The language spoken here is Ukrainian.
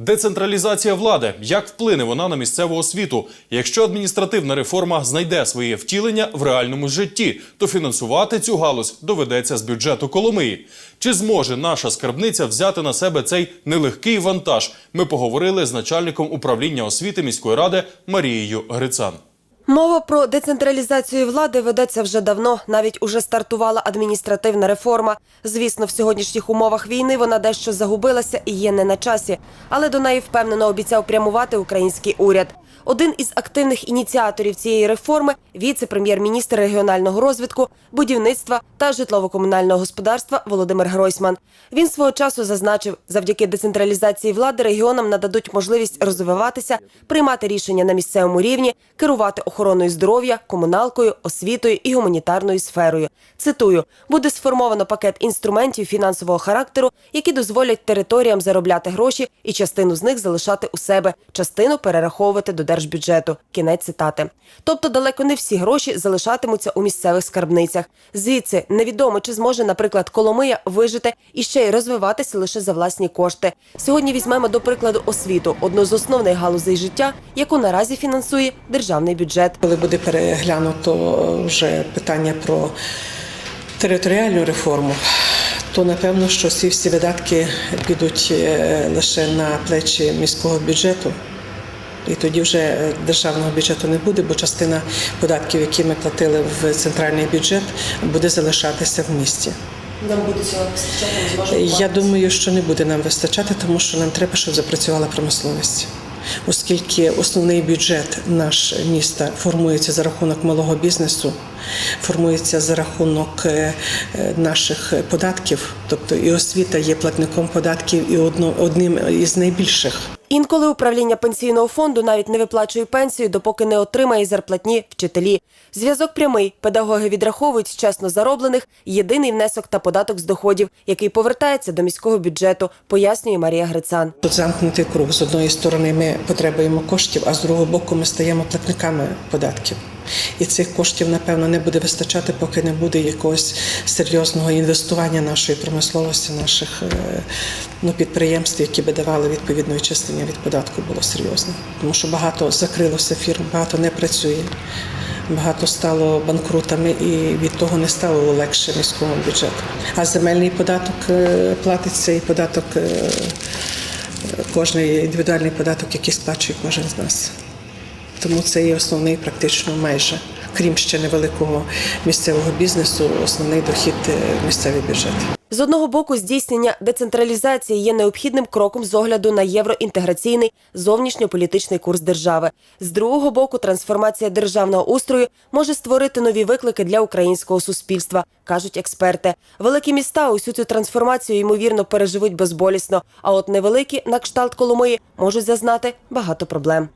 Децентралізація влади. Як вплине вона на місцеву освіту? Якщо адміністративна реформа знайде своє втілення в реальному житті, то фінансувати цю галузь доведеться з бюджету Коломиї. Чи зможе наша скарбниця взяти на себе цей нелегкий вантаж? Ми поговорили з начальником управління освіти міської ради Марією Грицан. Мова про децентралізацію влади ведеться вже давно. Навіть уже стартувала адміністративна реформа. Звісно, в сьогоднішніх умовах війни вона дещо загубилася і є не на часі. Але до неї впевнено обіцяв прямувати український уряд. Один із активних ініціаторів цієї реформи віце-прем'єр-міністр регіонального розвитку, будівництва та житлово-комунального господарства Володимир Гройсман. Він свого часу зазначив, завдяки децентралізації влади регіонам нададуть можливість розвиватися, приймати рішення на місцевому рівні, керувати охороною здоров'я, комуналкою, освітою і гуманітарною сферою. Цитую: буде сформовано пакет інструментів фінансового характеру, які дозволять територіям заробляти гроші і частину з них залишати у себе, частину перераховувати до держбюджету. Кінець цитати. Тобто далеко не всі гроші залишатимуться у місцевих скарбницях. Звідси невідомо, чи зможе, наприклад, Коломия вижити і ще й розвиватися лише за власні кошти. Сьогодні візьмемо до прикладу освіту, одну з основних галузей життя, яку наразі фінансує державний бюджет. Коли буде переглянуто вже питання про територіальну реформу, то напевно, що всі всі видатки підуть е, лише на плечі міського бюджету. І тоді вже е, державного бюджету не буде, бо частина податків, які ми платили в центральний бюджет, буде залишатися в місті. Нам буде цього вистачати, Я думаю, що не буде нам вистачати, тому що нам треба, щоб запрацювала промисловість. Оскільки основний бюджет наш міста формується за рахунок малого бізнесу, формується за рахунок е, е, наших податків, тобто і освіта є платником податків і одним із найбільших. Інколи управління пенсійного фонду навіть не виплачує пенсію, допоки не отримає зарплатні вчителі. Зв'язок прямий. Педагоги відраховують з чесно зароблених єдиний внесок та податок з доходів, який повертається до міського бюджету, пояснює Марія Грицан. Тут замкнутий круг. З одної сторони ми потребуємо коштів, а з другого боку ми стаємо платниками податків. І цих коштів, напевно, не буде вистачати, поки не буде якогось серйозного інвестування нашої промисловості, наших е, ну, підприємств, які би давали відповідне відчислення від податку, було серйозне. Тому що багато закрилося фірм, багато не працює. Багато стало банкрутами, і від того не стало легше міському бюджету. А земельний податок е, платиться, і податок е, кожний індивідуальний податок, який сплачує кожен з нас. Тому це є основний, практично майже, крім ще невеликого місцевого бізнесу, основний дохід е, місцевий бюджет. З одного боку, здійснення децентралізації є необхідним кроком з огляду на євроінтеграційний зовнішньополітичний курс держави. З другого боку, трансформація державного устрою може створити нові виклики для українського суспільства, кажуть експерти. Великі міста усю цю трансформацію ймовірно переживуть безболісно. А от невеликі, на кшталт Коломиї, можуть зазнати багато проблем.